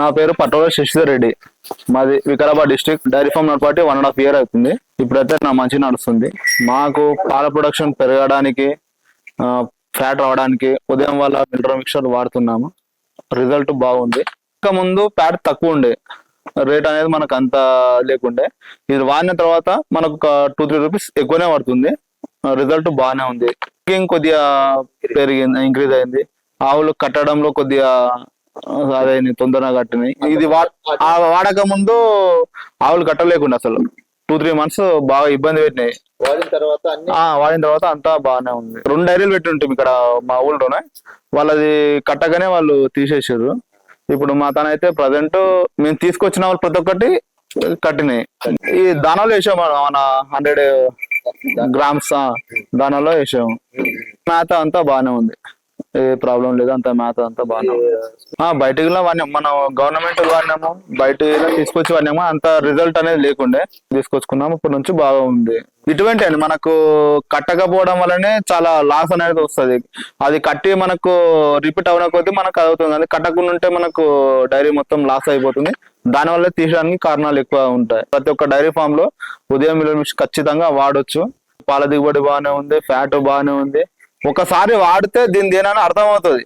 నా పేరు పట్టోల శశిధర్ రెడ్డి. మాది వికారాబాద్ డిస్ట్రిక్ట్. డైరీ ఫామ్ నడపాటి వన్ అండ్ హాఫ్ ఇయర్ అవుతుంది. ఇప్పుడైతే నా మంచి నడుస్తుంది. మాకు పాల ప్రొడక్షన్ పెరగడానికి ఫ్యాట్ రావడానికి ఉదయం వల్ల మిల్టర్ మిక్చర్ వాడుతున్నాము. రిజల్ట్ బాగుంది. ఇంకా ముందు ఫ్యాట్ తక్కువ ఉండే. రేట్ అనేది మనకు అంత లేకుండే. ఇది వాడిన తర్వాత మనకు ఒక టూ త్రీ రూపీస్ ఎక్కువనే పడుతుంది. రిజల్ట్ బాగానే ఉంది. కొద్దిగా పెరిగింది ఇంక్రీజ్ అయింది. ఆవులు కట్టడంలో కొద్దిగా ఆ, అదైంది తొందరగా కట్టినాయి ఇది వాడక ముందు ఆవులు కట్టలేకుండా అసలు. టూ త్రీ మంత్స్ బాగా ఇబ్బంది పెట్టినాయి. వాడిన తర్వాత వాడిన తర్వాత అంతా బాగానే ఉంది. రెండు డైరీలు పెట్టి ఉంటాం ఇక్కడ మా ఊళ్ళోనే. వాళ్ళది కట్టగానే వాళ్ళు తీసేసారు ఇప్పుడు మా తనైతే ప్రజెంట్ మేము తీసుకొచ్చిన వాళ్ళు ప్రతి ఒక్కటి కట్టినాయి. ఈ దానాలు వేసాం మనం మన హండ్రెడ్ గ్రామ్స్ దానాలో వేసాము మేత అంతా బాగానే ఉంది. ఏ ప్రాబ్లం లేదు అంత మ్యాథ్ అంతా బాగానే బయటకి వాడినాం మనం గవర్నమెంట్ వాడినాము బయట తీసుకొచ్చి వాడినాము అంత రిజల్ట్ అనేది లేకుండే తీసుకొచ్చుకున్నాము. ఇప్పటి నుంచి బాగా ఉంది. ఇటువంటి అండి మనకు కట్టకపోవడం వల్లనే చాలా లాస్ అనేది వస్తుంది. అది కట్టి మనకు రిపీట్ అవ్వడం కొద్దీ మనకు అవుతుంది అది కట్టకుండా ఉంటే మనకు డైరీ మొత్తం లాస్ అయిపోతుంది. దానివల్ల తీయడానికి కారణాలు ఎక్కువ ఉంటాయి. ప్రతి ఒక్క డైరీ ఫామ్లో ఉదయం మిల్లు ఖచ్చితంగా వాడొచ్చు. పాల దిగుబడి బాగానే ఉంది ఫ్యాట్ బాగానే ఉంది. ఒకసారి వాడితే దీని దేనని అర్థమవుతుంది.